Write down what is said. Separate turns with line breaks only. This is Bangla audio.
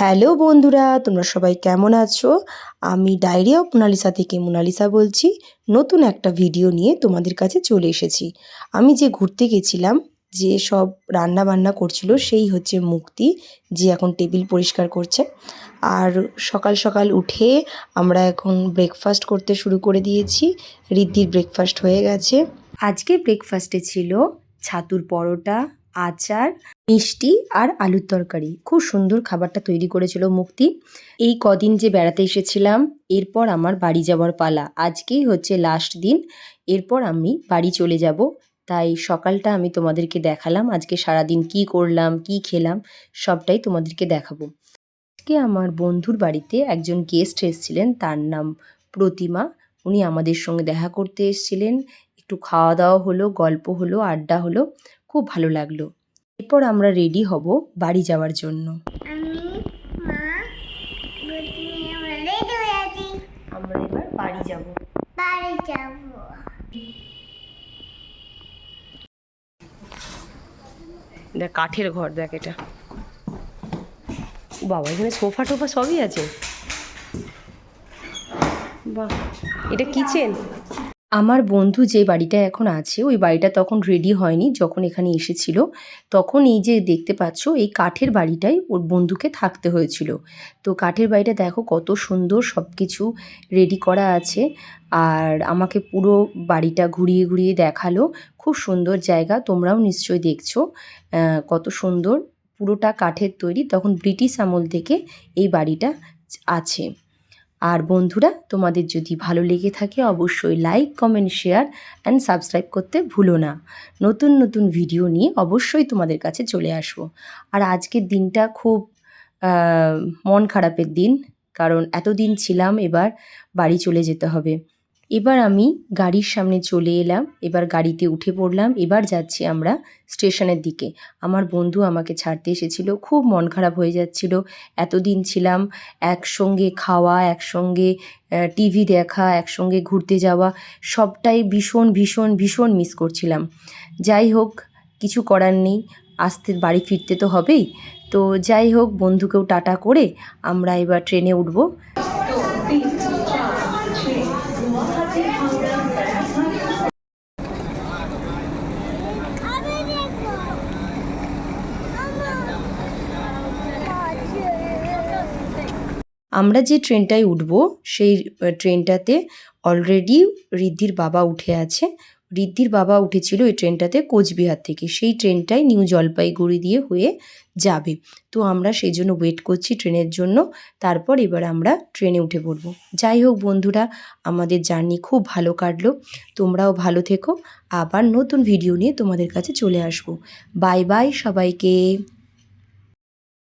হ্যালো বন্ধুরা, তোমরা সবাই কেমন আছো? আমি ডায়েরি অফ মোনালিসা থেকে মোনালিসা বলছি। নতুন একটা ভিডিও নিয়ে তোমাদের কাছে চলে এসেছি। আমি যে ঘুরতে গেছিলাম, যে সব রান্না বান্না করছিল, সেই হচ্ছে মুক্তি, যে এখন টেবিল পরিষ্কার করছে। আর সকাল সকাল উঠে আমরা এখন ব্রেকফাস্ট করতে শুরু করে দিয়েছি। রিদ্ধির ব্রেকফাস্ট হয়ে গেছে। আজকে ব্রেকফাস্টে ছিল ছাতুর পরোটা আচার, মিষ্টি আর আলুর তরকারি। খুব সুন্দর খাবারটা তৈরি করেছিল মুক্তি। এই কদিন যে বেড়াতে এসেছিলাম, এরপর আমার বাড়ি যাওয়ার পালা। আজকেই হচ্ছে লাস্ট দিন। এরপর আমি বাড়ি চলে যাব। তাই সকালটা আমি তোমাদেরকে দেখালাম। আজকে সারাদিন কি করলাম, কি খেলাম, সবটাই তোমাদেরকে দেখাবো। আজকে আমার বন্ধুর বাড়িতে একজন গেস্ট এসেছিলেন। তার নাম প্রতিমা। উনি আমাদের সঙ্গে দেখা করতে এসেছিলেন। একটু খাওয়া দাওয়া হলো গল্প হলো আড্ডা হলো খুব ভালো লাগল। এরপর আমরা রেডি হব বাড়ি যাওয়ার জন্য।
আমরা
এবার যাব।
বাড়ি যাব।
দেখ কাঠের ঘর দেখ এটা। বাবা এখানে সোফা টোফা সবই আছে? বাহ, এটা কিচেন আমার বন্ধু যে বাড়িটা এখন আছে, ওই বাড়িটা তখন রেডি হয়নি, যখন এখানে এসেছিল। তখন এই যে দেখতে পাচ্ছ, এই কাঠের বাড়িটাই ওর বন্ধুকে থাকতে হয়েছিল। তো কাঠের বাড়িটা দেখো কত সুন্দর সব কিছু রেডি করা আছে। আর আমাকে পুরো বাড়িটা ঘুরিয়ে ঘুরিয়ে দেখাল। খুব সুন্দর জায়গা, তোমরাও নিশ্চয়ই দেখছ। কত সুন্দর, পুরোটা কাঠের তৈরি। তখন ব্রিটিশ আমল থেকে এই বাড়িটা আছে। আর বন্ধুরা, তোমাদের যদি ভালো লেগে থাকে, অবশ্যই like comment share and subscribe করতে ভুলো না। নতুন নতুন ভিডিও নিয়ে অবশ্যই তোমাদের কাছে চলে আসব। আর আজকের দিনটা খুব মন খারাপের দিন, কারণ এতদিন ছিলাম, এবার বাড়ি চলে যেতে হবে। এবার আমি গাড়ির সামনে চলে এলাম, এবার গাড়িতে উঠে পড়লাম, এবার যাচ্ছি আমরা স্টেশনের দিকে। আমার বন্ধু আমাকে ছাড়তে এসেছিল, খুব মন খারাপ হয়ে যাচ্ছিল। এতদিন ছিলাম একসঙ্গে খাওয়া, একসঙ্গে টিভি দেখা, একসঙ্গে ঘুরতে যাওয়া, সবটাই ভীষণ ভীষণ ভীষণ মিস করছিলাম। যাই হোক, কিছু করার নেই, আসতে বাড়ি ফিরতে তো হবেই। তো যাই হোক, বন্ধুকেও টাটা করে আমরা এবার ট্রেনে উঠবো
আমি দেখব
আমরা যে ট্রেনটায় উঠবো, সেই ট্রেনটাতে অলরেডি ঋদ্ধির বাবা উঠে আছে। ঋদ্ধির বাবা উঠেছিল এই ট্রেনটাতে কোচবিহার থেকে। সেই ট্রেনটাই নিউ জলপাইগুড়ি দিয়ে হয়ে যাবে। তো আমরা সেই জন্য ওয়েট করছি ট্রেনের জন্য। তারপর এবার আমরা ট্রেনে উঠে পড়ব। যাই হোক বন্ধুরা, আমাদের জার্নি খুব ভালো কাটলো। তোমরাও ভালো থেকো। আবার নতুন ভিডিও নিয়ে তোমাদের কাছে চলে আসব। বাই বাই সবাইকে।